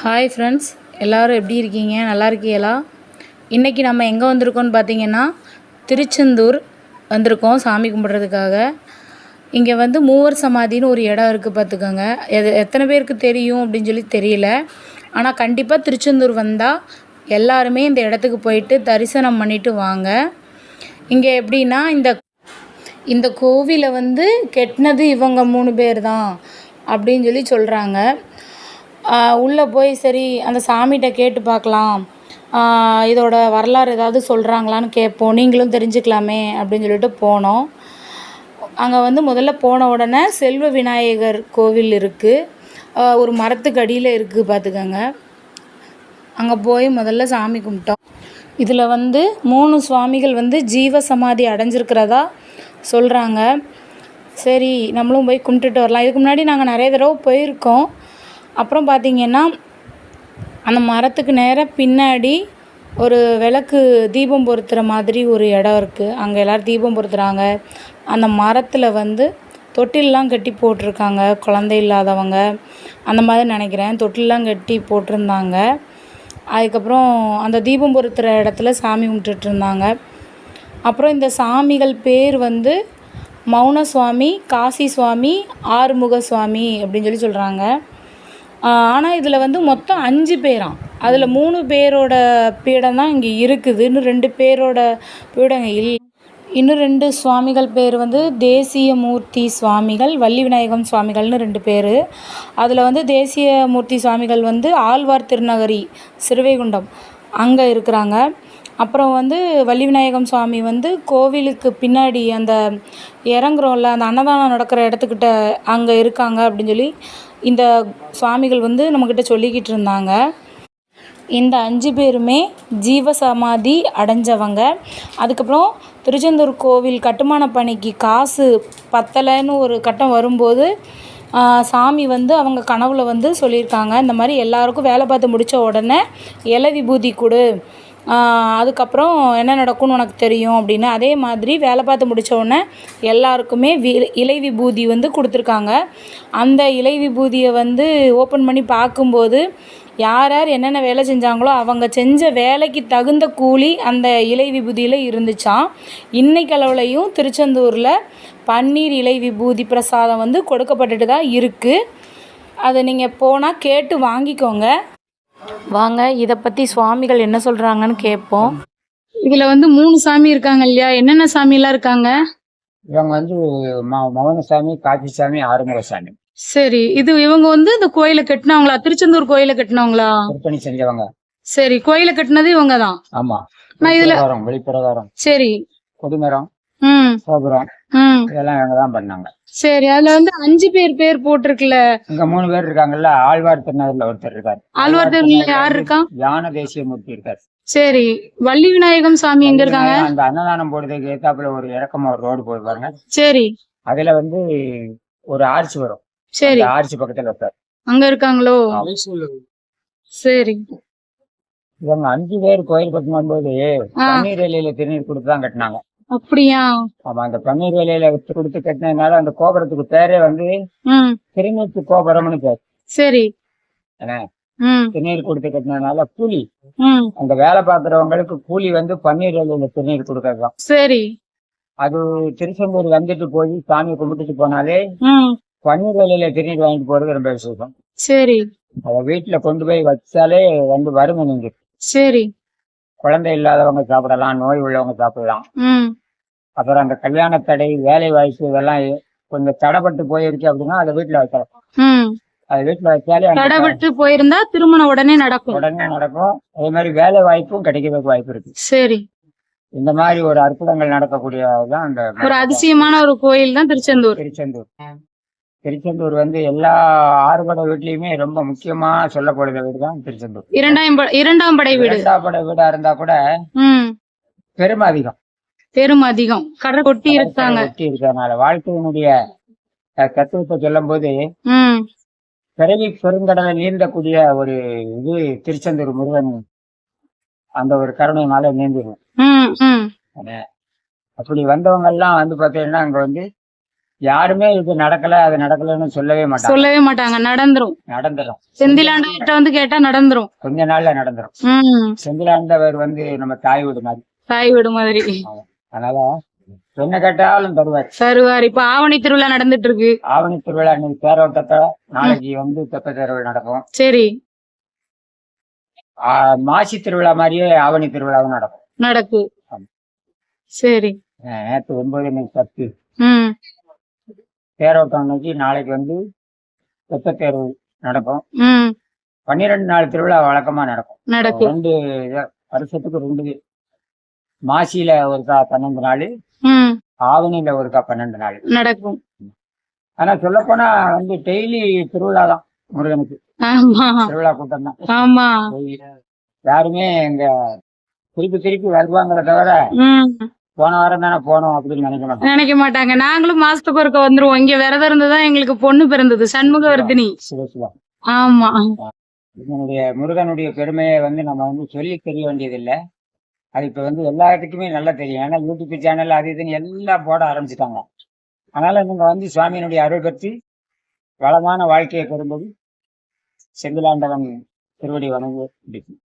Hi friends எல்லோரும் எப்படி இருக்கீங்க? நல்லா இருக்கீங்களா? இன்றைக்கி நம்ம எங்கே வந்திருக்கோம்னு பார்த்தீங்கன்னா திருச்செந்தூர் வந்திருக்கோம் சாமி கும்பிட்றதுக்காக. இங்கே வந்து மூவர் சமாதின்னு ஒரு இடம் இருக்குது பார்த்துக்கோங்க. எது எத்தனை பேருக்கு தெரியும் அப்படின்னு சொல்லி தெரியல. ஆனால் கண்டிப்பாக திருச்செந்தூர் வந்தால் எல்லாருமே இந்த இடத்துக்கு போயிட்டு தரிசனம் பண்ணிட்டு வாங்க. இங்கே எப்படின்னா இந்த இந்த கோவிலை வந்து கெட்டினது இவங்க மூணு பேர் தான் அப்படின்னு சொல்லி சொல்கிறாங்க உள்ளே போய் சரி அந்த சாமிகிட்ட கேட்டு பார்க்கலாம். இதோட வரலாறு ஏதாவது சொல்கிறாங்களான்னு கேட்போம். நீங்களும் தெரிஞ்சுக்கலாமே அப்படின்னு சொல்லிட்டு போனோம். அங்கே வந்து முதல்ல போன உடனே செல்வ விநாயகர் கோவில் இருக்குது ஒரு மரத்துக்கு அடியில் இருக்குது பார்த்துக்கோங்க. அங்கே போய் முதல்ல சாமி கும்பிட்டோம். இதில் வந்து மூணு சுவாமிகள் வந்து ஜீவ சமாதி அடைஞ்சிருக்கிறதா சொல்கிறாங்க சரி நம்மளும் போய் கும்பிட்டுட்டு வரலாம். இதுக்கு முன்னாடி நாங்கள் நிறைய தடவை போயிருக்கோம். அப்புறம் பார்த்திங்கன்னா அந்த மரத்துக்கு நேராக பின்னாடி ஒரு விளக்கு தீபம் பொருத்துகிற மாதிரி ஒரு இடம் இருக்குது அங்கே எல்லோரும் தீபம் பொருத்துகிறாங்க அந்த மரத்தில் வந்து தொட்டிலெலாம் கட்டி போட்டிருக்காங்க. குழந்தை இல்லாதவங்க. அந்த மாதிரி நினைக்கிறேன். தொட்டிலெலாம் கட்டி போட்டிருந்தாங்க. அதுக்கப்புறம் அந்த தீபம் பொருத்துகிற இடத்துல சாமி கும்பிட்டுட்டு இருந்தாங்க அப்புறம் இந்த சாமிகள் பேர் வந்து மௌன சுவாமி காசி சுவாமி ஆறுமுக சுவாமி அப்படின்னு சொல்லி சொல்கிறாங்க ஆனால் இதில் வந்து மொத்தம் அஞ்சு பேராம். அதில் மூணு பேரோட பீடம் தான் இங்கே இருக்குது. இன்னும் ரெண்டு பேரோட பீடம் இல்லை. இன்னும் ரெண்டு சுவாமிகள் பேர் வந்து தேசிய மூர்த்தி சுவாமிகள் வள்ளி விநாயகம் சுவாமிகள்னு ரெண்டு பேர். அதில் வந்து தேசிய மூர்த்தி சுவாமிகள் வந்து ஆழ்வார் திருநகரி சிறுவைகுண்டம் அங்கே இருக்கிறாங்க. அப்புறம் வந்து வள்ளி விநாயகம் சுவாமி வந்து கோவிலுக்கு பின்னாடி அந்த இறங்குறோம்ல அந்த அன்னதானம் நடக்கிற இடத்துக்கிட்ட அங்கே இருக்காங்க அப்படின்னு சொல்லி இந்த சுவாமிகள் வந்து நம்மக்கிட்ட சொல்லிக்கிட்டு இருந்தாங்க. இந்த அஞ்சு பேருமே ஜீவசமாதி அடைஞ்சவங்க. அதுக்கப்புறம் திருச்செந்தூர் கோவில் கட்டுமான பணிக்கு காசு பத்தலைன்னு ஒரு கட்டம் வரும்போது சாமி வந்து அவங்க கனவுல வந்து சொல்லியிருக்காங்க. இந்த மாதிரி எல்லாருக்கும் வேலை பார்த்து முடித்த உடனே இலை விபூதி கொடு. அதுக்கப்புறம் என்ன நடக்கும்னு உனக்கு தெரியும் அப்படின்னு. அதே மாதிரி வேலை பார்த்து முடித்த உடனே எல்லாருக்குமே வி இலை விபூதி வந்து கொடுத்துருக்காங்க. அந்த இலை விபூதியை வந்து ஓப்பன் பண்ணி பார்க்கும்போது யார் யார் என்னென்ன வேலை செஞ்சாங்களோ அவங்க செஞ்ச வேலைக்கு தகுந்த கூலி அந்த இலை விபூதியில் இருந்துச்சாம். இன்னைக்கு அளவுலையும் திருச்செந்தூரில் பன்னீர் இலை விபூதி பிரசாதம் வந்து கொடுக்கப்பட்டுட்டு தான் இருக்குது அதை நீங்கள் போனால் கேட்டு வாங்கிக்கோங்க. வாங்க இதை பற்றி சுவாமிகள் என்ன சொல்கிறாங்கன்னு கேட்போம் இதில் வந்து மூணு சாமி இருக்காங்க இல்லையா? என்னென்ன சாமியெல்லாம் இருக்காங்க? இவங்க வந்து ம- மௌனசாமி காட்சிசாமி ஆறுமுகசாமி சரி இது இவங்க வந்து இந்த கோயிலை கட்டினவங்களா? திருச்செந்தூர் கோயிலை கட்டினவங்களா? விற்பனை செஞ்சவங்க. சரி கோயிலை கட்டினது இவங்க தான் ஆமா. நான் இதுல- வெளிப்பிரகாரம் சரி. கொடிமரம் ம். கோபுரம் இதெல்லாம் இவங்க தான் பண்ணாங்க. சரி அதுல வந்து அஞ்சு பேர் பேர் போட்டிருக்குல்ல இங்க மூணு பேர் இருக்காங்கல்ல ஆழ்வார் திருநகர்ல ஒருத்தர் இருக்காரு. ஆழ்வார் திருநகர்ல யார் இருக்கா? யான தேசியமூர்த்தி இருக்காரு. சரி வள்ளி விநாயகம் சாமி எங்க இருக்காங்க? அந்த அன்னதானம் போடுறதுக்கு ஏத்தாப்புல ஒரு இறக்கமா ஒரு ரோடு போய் பாருங்க. சரி. அதுல வந்து ஒரு ஆர்ச் வரும். சரி. ஆர்ச் பக்கத்துல இருக்காரு அங்க இருக்காங்களோ? சரி. இவங்க அஞ்சு பேர் கோயில் கட்டணும் போது. பன்னீர் வேலையில திருநீர் கொடுத்து தான் கட்டினாங்க. அப்படியா? ஆமா அந்த பன்னீர் வேலையில விட்டு கொடுத்து கட்டினதுனால அந்த கோபுரத்துக்கு பேரே வந்து ம். திருநீர்த்து கோபுரம்னு பேர். சரி. திருநீர் கொடுத்து கட்டினதுனால கூலி. அங்க வேலை பார்க்கறவங்களுக்கு கூலி வந்து பன்னீர் வேலையில திருநீர் கொடுக்கறதுதான். சரி. அது திருச்செந்தூர் வந்துட்டு போய் சாமி கும்பிட்டுட்டு போனாலே பன்னீர் வேலையில திருநீர் வாங்கிட்டு போறது ரொம்ப விசேஷம். சரி. அதை வீட்டுல கொண்டு போய் வச்சாலே வந்து வறுமை நீங்க. சரி. குழந்தை இல்லாதவங்க சாப்பிடலாம் நோய் உள்ளவங்க சாப்பிடலாம். அப்புறம் அந்த கல்யாண தடை வேலை வாய்ப்பு இதெல்லாம் கொஞ்சம் தடைப்பட்டு போயிருக்கு அப்படின்னா அதை வீட்டுல வைக்கலாம் அது வீட்டுல வச்சாலே அந்த தடை விட்டு போயிருந்தா திருமணம் உடனே நடக்கும். உடனே நடக்கும். அதே மாதிரி வேலை வாய்ப்பும் கிடைக்கிறதுக்கு வாய்ப்பு இருக்கு. சரி. இந்த மாதிரி ஒரு அற்புதங்கள் நடக்கக்கூடியதுதான் அந்த ஒரு அதிசயமான ஒரு கோயில் தான் திருச்செந்தூர். திருச்செந்தூர். திருச்செந்தூர் வந்து எல்லா ஆறுபடை வீட்லயுமே ரொம்ப முக்கியமா சொல்லப்படுற வீடு தான் திருச்செந்தூர். இரண்டாம் இரண்டாம் படை வீடு. இரண்டாம் படை வீடா இருந்தா கூட பெருமை அதிகம். பெரும் அதிகம். கடல் கொட்டி இருக்காங்க. ஒட்டி இருக்கிறதுனால வாழ்க்கையினுடைய தத்துவத்தை சொல்லும் போது பிறவி பெருங்கடலை நீந்தக்கூடிய ஒரு இது திருச்செந்தூர் முருகன் அந்த ஒரு கருணையினால நீந்திடும் அப்படி வந்தவங்க எல்லாம் வந்து பாத்தீங்கன்னா அங்க வந்து யாருமே இது நடக்கல அது நடக்கலன்னு சொல்லவே மாட்டாங்க. சொல்லவே மாட்டாங்க நடந்துரும். நடந்துரும். செந்திலாண்டவர்கிட்ட வந்து கேட்டா நடந்துரும். கொஞ்ச நாள்ல நடந்துரும். செந்திலாண்டவர் வந்து நம்ம தாய் வீடு மாதிரி. தாய் வீடு மாதிரி. அதனால என்ன கேட்டாலும் தருவார். தருவார். இப்ப ஆவணி திருவிழா நடந்துட்டு இருக்கு ஆவணி திருவிழா இன்னைக்கு தேரோட்டத்தை நாளைக்கு வந்து தெப்ப தேர்வு நடக்கும். சரி. மாசி திருவிழா மாதிரியே ஆவணி திருவிழாவும் நடக்கும். நடக்கு. சரி. நேத்து ஒன்பது இன்னைக்கு பத்து. தேரோட்டம் அன்னைக்கு நாளைக்கு வந்து தெப்ப தேர்வு நடக்கும். பன்னிரெண்டு நாள் திருவிழா வழக்கமா நடக்கும். நடக்கு. ரெண்டு வருஷத்துக்கு ரெண்டு மாசியில ஒருக்கா பன்னெண்டு நாள் ஆவணியில ஒருக்கா பன்னெண்டு நாள். நடக்கும். ஆனா சொல்ல போனா வந்து டெய்லி திருவிழா தான் முருகனுக்கு. திருவிழா கூட்டம் தான். யாருமே இங்க திருப்பி திருப்பி வருவாங்களே தவிர போன வாரம் தானே போனோம் அப்படின்னு நினைக்க மாட்டோம். நினைக்க மாட்டாங்க. நாங்களும் மாசத்துக்கு ஒருக்க வந்துருவோம். இங்க விரதம் இருந்துதான் எங்களுக்கு பொண்ணு பிறந்தது சண்முகவர்த்தினி சிவசிவா ஆமா. இதனுடைய முருகனுடைய பெருமையை வந்து நம்ம வந்து சொல்லி தெரிய வேண்டியதில்லை. அது இப்ப வந்து எல்லாத்துக்குமே நல்லா தெரியும். ஏன்னா யூடியூப் சேனல் அது இதுன்னு எல்லாம் போட ஆரம்பிச்சிட்டாங்க. அதனால நீங்க வந்து சுவாமியினுடைய அருள் பற்றி வளமான வாழ்க்கையை பெறும்போது செந்திலாண்டவன் திருவடி வணங்கி பிடிக்கும்